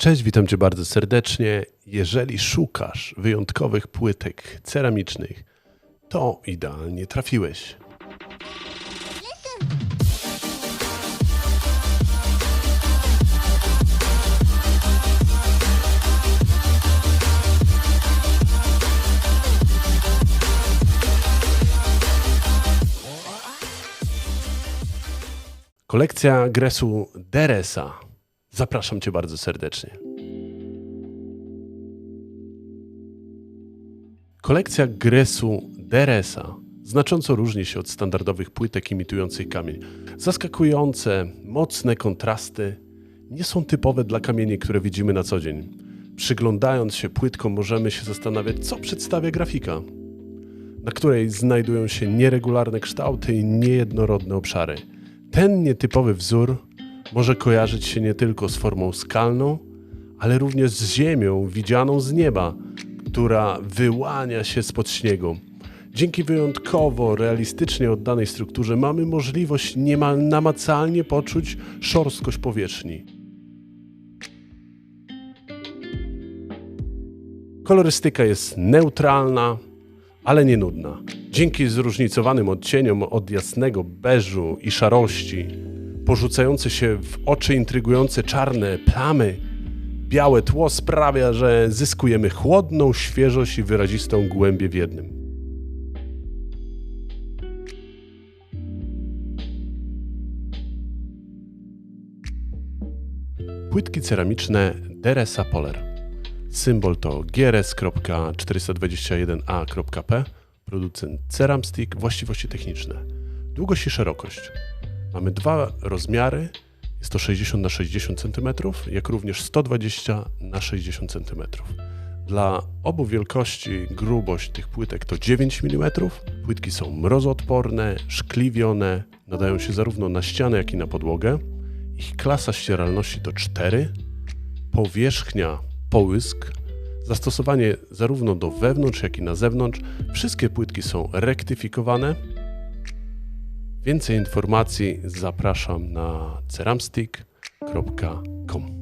Cześć, witam Cię bardzo serdecznie. Jeżeli szukasz wyjątkowych płytek ceramicznych, to idealnie trafiłeś. Kolekcja Gresu Deresa. Zapraszam Cię bardzo serdecznie. Kolekcja Gresu Deresa znacząco różni się od standardowych płytek imitujących kamień. Zaskakujące, mocne kontrasty nie są typowe dla kamieni, które widzimy na co dzień. Przyglądając się płytkom, możemy się zastanawiać, co przedstawia grafika, na której znajdują się nieregularne kształty i niejednorodne obszary. Ten nietypowy wzór może kojarzyć się nie tylko z formą skalną, ale również z ziemią widzianą z nieba, która wyłania się spod śniegu. Dzięki wyjątkowo realistycznie oddanej strukturze mamy możliwość niemal namacalnie poczuć szorstkość powierzchni. Kolorystyka jest neutralna, ale nie nudna. Dzięki zróżnicowanym odcieniom od jasnego beżu i szarości, porzucające się w oczy intrygujące czarne plamy, białe tło sprawia, że zyskujemy chłodną świeżość i wyrazistą głębię w jednym. Płytki ceramiczne Deresa Poler. Symbol to grs.421a.p. Producent Ceramstick. Właściwości techniczne. Długość i szerokość. Mamy dwa rozmiary. Jest to 60 na 60 cm, jak również 120 na 60 cm. Dla obu wielkości grubość tych płytek to 9 mm. Płytki są mrozoodporne, szkliwione, nadają się zarówno na ścianę, jak i na podłogę. Ich klasa ścieralności to 4. Powierzchnia połysk. Zastosowanie zarówno do wewnątrz, jak i na zewnątrz. Wszystkie płytki są rektyfikowane. Więcej informacji zapraszam na ceramstick.com.